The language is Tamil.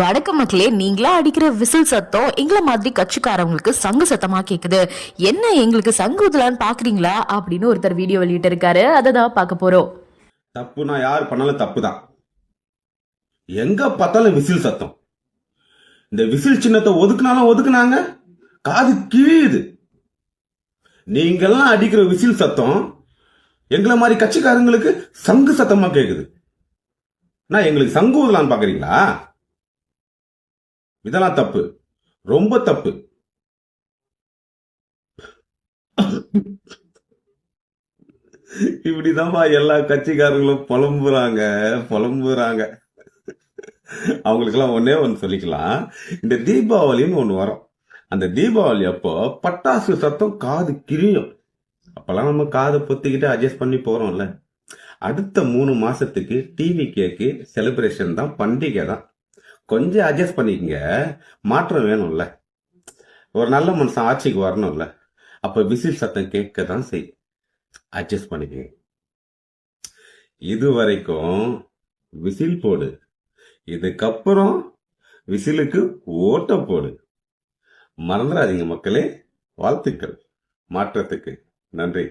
வடக்கு மக்களே நீங்களா அடிக்கிற விசில் சத்தம் எங்களை மாதிரி கட்சிக்காரவங்களுக்கு சங்கு சத்தமா கேக்குது. என்ன எங்களுக்கு சங்கு உதலான்னு பாக்குறீங்களா? அப்படின்னு ஒருத்தர் வீடியோ வெளியிட்டு இருக்காரு அதை தான் பார்க்க போறோம். தப்புனா யார் பண்ணாலும் தப்பு தான் எங்க பார்த்தாலும் விசில் சத்தம். இந்த விசில் சின்னத்தை ஒதுக்குனாலும் ஒதுக்குனாங்க. காது கிழியுது நீங்கெல்லாம் அடிக்கிற விசில் சத்தம் எங்களை மாதிரி கட்சிக்காரங்களுக்கு சங்கு சத்தமா கேக்குது. நான் எங்களுக்கு சங்கு உதலான்னு பாக்குறீங்களா? இதெல்லாம் தப்பு. ரொம்ப தப்பு. இப்படிதான்ப்பா எல்லா கட்சிக்காரங்களும் புலம்புறாங்க புலம்புறாங்க. அவங்களுக்கெல்லாம் ஒன்னே ஒன்று சொல்லிக்கலாம். இந்த தீபாவளின்னு ஒன்று வரும். அந்த தீபாவளி அப்போ பட்டாசு சத்தம் காது கிழியும். அப்பெல்லாம் நம்ம காதை பொத்திக்கிட்டு அட்ஜஸ்ட் பண்ணி போறோம்ல. அடுத்த மூணு மாசத்துக்கு டிவி கேக்கு செலிப்ரேஷன் தான் பண்டிகை தான். கொஞ்சம் அட்ஜஸ்ட் பண்ணிக்கங்க. மாற்றம் வேணும்ல. ஒரு நல்ல மனுஷன் ஆட்சிக்கு வரணும்ல. அப்போ விசில் சத்தம் கேட்க தான் செய்யும். அட்ஜஸ்ட் பண்ணிக்கங்க. இது வரைக்கும் விசில் போடு. இதுக்கப்புறம் விசிலுக்கு ஓட்ட போடு. மறந்துடாதீங்க மக்களே. வாழ்த்துக்கள். மாற்றத்துக்கு. நன்றி.